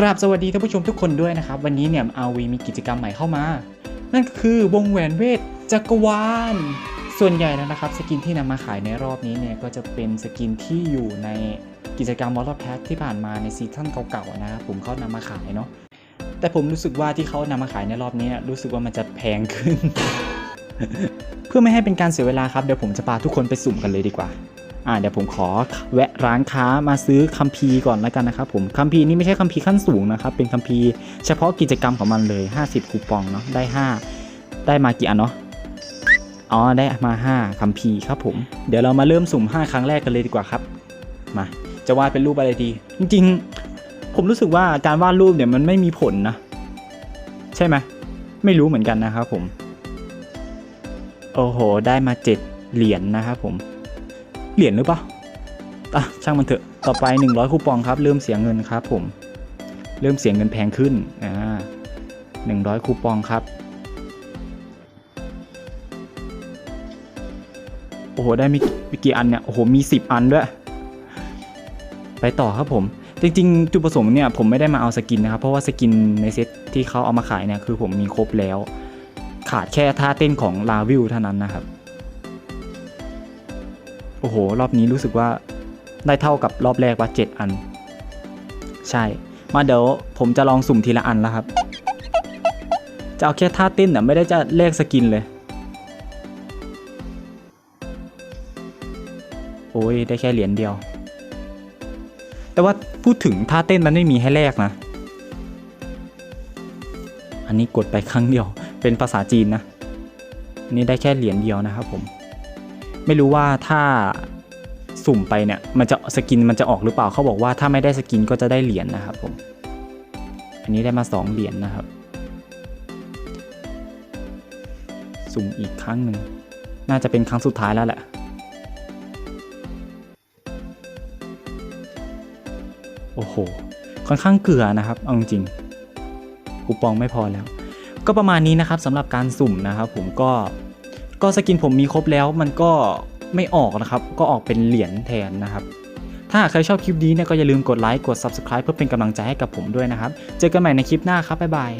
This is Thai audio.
กราบสวัสดีท่านผู้ชมทุกคนด้วยนะครับ วันนี้เนี่ยอาวีมีกิจกรรมใหม่เข้ามา นั่นก็คือวงแหวนเวทจักรวาล ส่วนใหญ่แล้วนะครับ สกินที่นำมาขายในรอบนี้เนี่ยก็จะเป็นสกินที่อยู่ในกิจกรรมวอลล์แพ็ที่ผ่านมาในซีซั่นเก่าๆนะครับผมเขานำมาขายเนาะแต่ผมรู้สึกว่าที่เขานำมาขายในรอบนี้รู้สึกว่ามันจะแพงขึ้น เพื่อไม่ให้เป็นการเสียเวลาครับเดี๋ยวผมจะพาทุกคนไปสุ่มกันเลยดีกว่า อ่าเดี๋ยวผมขอแวะร้านค้ามาซื้อคัมภีร์ก่อนแล้วกันนะครับผมคัมภีร์นี่ไม่ใช่คัมภีร์ขั้นสูงนะครับเป็นคัมภีร์เฉพาะกิจกรรมของมันเลย 50 คูปองเนาะได้ 5 ได้มากี่อันเนาะอ๋อได้มา 5คัมภีร์ครับผมเดี๋ยวเรามาเริ่มสุ่ม 5 ครั้งแรกกันเลยดีกว่าครับมาจะวาดเป็นรูปอะไรดี จริง ๆ ผมรู้สึกว่าการวาดรูปเนี่ยมันไม่มีผลนะ ใช่ไหมไม่รู้เหมือนกันนะครับผม โอ้โห ได้มา 7 เหรียญนะครับผม เหรียญหรือเปล่าอะช่างมันเถอะ ต่อไป 100 คูปองครับ เริ่มเสียเงินครับผม เริ่มเสียเงินแพงขึ้น อ่า100คูปองครับ โอ้โห ได้มีมีกี่อันเนี่ย โอ้โห มี 10 อันด้วย ไปต่อครับผม จริงๆ จุดประสงค์เนี่ย ผมไม่ได้มาเอาสกินนะครับ เพราะว่าสกินในเซตที่เขาเอามาขายเนี่ย คือผมมีครบแล้ว ขาดแค่ท่าเต้นของลาวิลเท่านั้นนะครับ โอ้โห รอบนี้รู้สึกว่าได้เท่ากับรอบแรกว่า7อัน ใช่ มาเดี๋ยวผมจะลองสุ่มทีละอันแล้วครับ จะเอาแค่ท่าเต้นน่ะไม่ได้จะแลกสกินเลย โอ้ยได้แค่เหรียญเดียว แต่ว่าพูดถึงท่าเต้นมันไม่มีให้แลกนะ อันนี้กดไปครั้งเดียวเป็นภาษาจีนนะ นี่ได้แค่เหรียญเดียวนะครับผม ไม่รู้ว่าถ้าสุ่มไปเนี่ยมันจะสกินมันจะออกหรือเปล่าเขาบอกว่าถ้าไม่ได้สกินก็จะได้เหรียญนะครับผมอันนี้ได้มา 2 เหรียญนะครับ สุ่มอีกครั้งหนึ่งน่าจะเป็นครั้งสุดท้ายแล้วแหละโอ้โห ค่อนข้างเกลือนะครับเอาจริงคูปองไม่พอแล้ว ก็ประมาณนี้นะครับสำหรับการสุ่มนะครับผมก็ ก็สกินผมมีครบแล้วมันก็ไม่ออกนะครับ ก็ออกเป็นเหรียญแทนนะครับ ถ้าใครชอบคลิปนี้เนี่ยก็อย่าลืมกดไลค์ กด Subscribe เพื่อเป็นกำลังใจให้กับผมด้วยนะครับ เจอกันใหม่ในคลิปหน้าครับ บ๊ายบาย